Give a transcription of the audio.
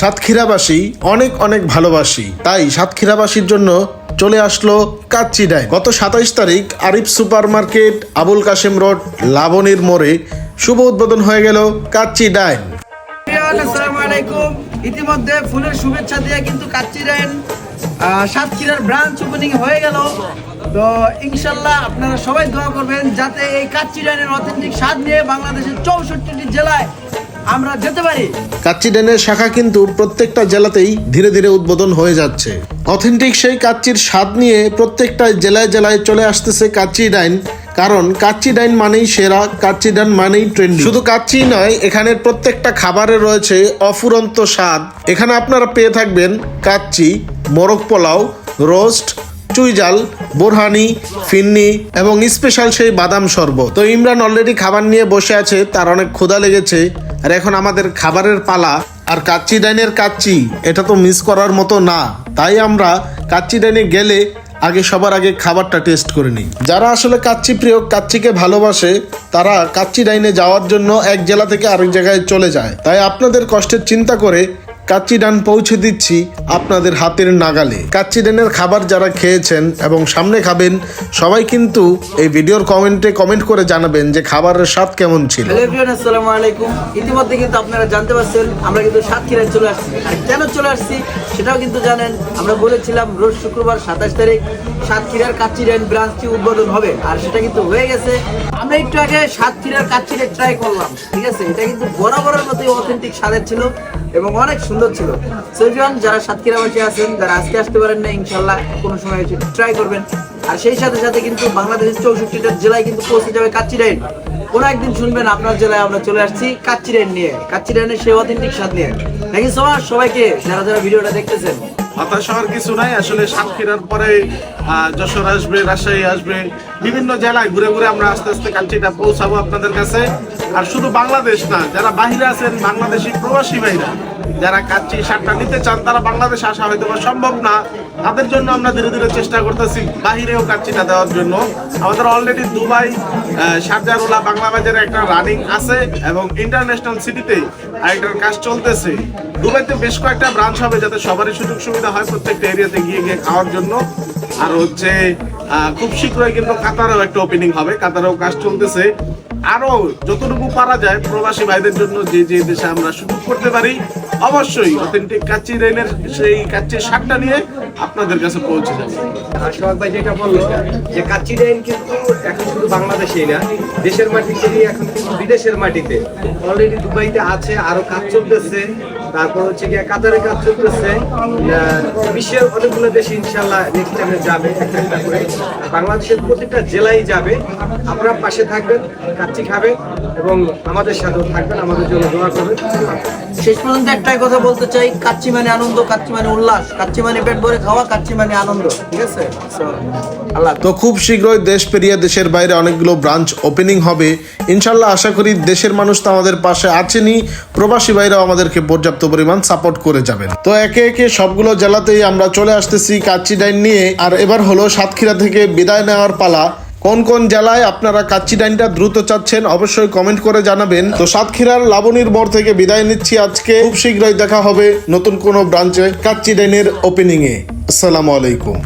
সাতক্ষীরাবাসী অনেক অনেক ভালোবাসি। তাই সাতক্ষীরাবাসীর জন্য চলে আসলো কাচ্চি ডাইন। গত সাতাইশ তারিখ Arif super market Abul Kashem road, লাবণীর মোড়ে শুভ উদ্বোধন হয়ে গেল কাচ্চি ডাইন। ইতিমধ্যে ফুলের শুভেচ্ছা দিয়ে কিন্তু কাচ্চি রাইন সাতক্ষীরার ব্রাঞ্চ ওপেনিং হয়ে গেল। তো ইনশাল্লাহ আপনারা সবাই দোয়া করবেন যাতে এই কাচ্চি রাইনের অথেন্টিক স্বাদ নিয়ে বাংলাদেশের চৌষট্টিটি জেলায় আমরা যেতে পারি। কাচ্চি ডাইনের শাখা কিন্তু প্রত্যেকটা জেলাতেই ধীরে ধীরে উদ্বোধন হয়ে যাচ্ছে। অথেন্টিক সেই কাচ্চির স্বাদ নিয়ে প্রত্যেকটা জেলায় জেলায় চলে আসতেছে কাচ্চি ডাইন, কারণ কাচ্চি ডাইন মানেই সেরা, কাচ্চি ডাইন মানেই ট্রেন্ড। শুধু কাচ্চি নয়, এখানের প্রত্যেকটা খাবারে রয়েছে অফুরন্ত স্বাদ। এখানে আপনারা পেয়ে থাকবেন কাচ্চি, মোরগ পোলাও, রোস্ট চুইজাল বোরহানি, ফিন্নি এবং স্পেশাল সেই বাদাম শরবত। তো ইমরান অলরেডি খাবার নিয়ে বসে আছে, তার অনেক ক্ষুধা লেগেছে। আর এখন আমাদের খাবারের পালা আর কাচ্চি ডাইনের কাচ্চি, এটা তো মিস করার মতো না। তাই আমরা কাচ্চি ডাইনে গেলে আগে সবার আগে খাবারটা টেস্ট করে নিই। যারা আসলে কাচ্চি প্রিয়, কাচ্চিকে ভালোবাসে, তারা কাচ্চি ডাইনে যাওয়ার জন্য এক জেলা থেকে আরেক জায়গায় চলে যায়। তাই আপনাদের কষ্টের চিন্তা করে কাচ্চি ডান পৌঁছে দিচ্ছি আপনাদের হাতের নাগালে। কাচ্চিডানের খাবার যারা খেয়েছেন এবং সামনে খাবেন, সবাই কিন্তু এই ভিডিওর কমেন্টে কমেন্ট করে জানাবেন যে খাবারের স্বাদ কেমন ছিল। আলাইকুম। ইতিমধ্যে কিন্তু আপনারা জানতে পারছেন, আমরা কিন্তু সাতক্ষীরায় চলে আসছি। আর কেন চলে আসছি? সেটাও কিন্তু জানেন, আমরা বলেছিলাম রোজ শুক্রবার সাতাশ তারিখ সাতক্ষীরার কাচ্চি ডাইন ব্রাঞ্চটি উদ্বোধন হবে, আর সেটা কিন্তু হয়ে গেছে। আমরা একটু আগে সাতক্ষীরার কাচ্চিটা ট্রাই করলাম, ঠিক আছে? এটা কিন্তু বরাবরের মতোই অথেন্টিক স্বাদের ছিল এবং অনেক সুন্দর ছিল। সেজন যারা সাতক্ষীরাবাসী আছেন, যারা আজকে আসতে পারেন না ইনশাল্লাহ কোনো সময় ট্রাই করবেন। আর সেই সাথে সাথে কিন্তু বাংলাদেশের চৌষট্টিটা জেলায় কিন্তু পৌঁছে যাবে কাচ্চি ডাইন কোনো একদিন শুনবেন, আপনার জেলায় আমরা চলে আসছি কাচ্চি রেন নিয়ে। কাচ্চি রেনের সেই অথেন্টিক স্বাদ নিয়ে। থ্যাংক ইউ সো মাচ সবাইকে, যারা যারা ভিডিওটা দেখতেছেন। হতাশ কিছু নাই, আসলে সাতক্ষীরার পরে যশোর আসবে, রাজশাহী আসবে, বিভিন্ন জেলায় ঘুরে ঘুরে আমরা আস্তে আস্তে কান্ট্রিটা পৌঁছাবো আপনাদের কাছে। আর শুধু বাংলাদেশ না, যারা বাহিরে আছেন, বাংলাদেশি প্রবাসী ভাইরা যারা কাচ্চি সারটা নিতে চান তারা বাংলাদেশে আসা হয়তো সম্ভব না। তাদের জন্য আমরা ধীরে ধীরে চেষ্টা করতেছি বাহিরেও কাচ্চিটা দেওয়ার জন্য। আমাদের অলরেডি দুবাই আহ, শারজারুলা বাংলা বাজারে একটা রানিং আছে এবং ইন্টারন্যাশনাল সিটিতে আরেকটার কাজ চলতেছে। দুবাইতে বেশ কয়েকটা ব্রাঞ্চ হবে যাতে সবারই সুযোগ সুবিধা হয় প্রত্যেকটা এরিয়াতে গিয়ে গিয়ে খাওয়ার জন্য। আর হচ্ছে খুব শীঘ্রই কিন্তু কাতারেও একটা ওপেনিং হবে। কাতারেও কাজ চলতেছে। আরও যতটুকু পারা যায় প্রবাসী ভাইদের জন্য যে যে দেশে আমরা সুযোগ করতে পারি, অবশ্যই অথেন্টিক কাচ্চি রেনের সেই কাচ্চির শাকটা নিয়ে আপনাদের কাছে পৌঁছে যাবে। সোহাগ ভাই যেটা বলল, যে কাচ্চি ডাইন কিন্তু এখন শুধু বাংলাদেশেই না, দেশের মাটিতে, এখন কিন্তু বিদেশের মাটিতে। অলরেডি দুবাইতে আছে, আরও কাজ চলতেছে। তারপর হচ্ছে গিয়ে কাতারে কাজ চলতেছে। বিশ্বের অনেকগুলো দেশে ইনশাল্লাহ নেক্সট টাইমে যাবে বাংলাদেশের প্রতিটা জেলায় যাবে। আপনারা পাশে থাকবেন, কাচ্চি খাবেন এবং আমাদের সাথেও থাকবেন, আমাদের জন্য দোয়া করবেন। শেষ পর্যন্ত একটাই কথা বলতে চাই কাচ্চি মানে আনন্দ কাচ্চি মানে উল্লাস। কাচ্চি মানে পেট ভরে খাওয়া কাচ্চি মানে আনন্দ, ঠিক আছে। তো খুব শীঘ্রই দেশ পেরিয়ে দেশের বাইরে অনেকগুলো ব্রাঞ্চ ওপেনিং হবে। ইনশাল্লাহ আশা করি দেশের মানুষ তো আমাদের পাশে আছেনই। প্রবাসী ভাইরাও আমাদেরকে পর্যাপ্ত পরিমাণ সাপোর্ট করে যাবেন। তো একে একে সবগুলো জেলাতেই আমরা চলে আসতেছি কাচ্চি ডাইন নিয়ে। আর এবার হলো সাতক্ষীরা থেকে বিদায় নেওয়ার পালা। কোন কোন জেলায় আপনারা কাচ্চি ডাইনটা দ্রুত চাচ্ছেন অবশ্যই কমেন্ট করে জানাবেন। তো সাতক্ষীরার লাবণীর মোড় থেকে বিদায় নিচ্ছি আজকে। খুব শীঘ্রই দেখা হবে নতুন কোনো ব্রাঞ্চে কাচ্চি ডাইনের ওপেনিং এ আসসালামু আলাইকুম।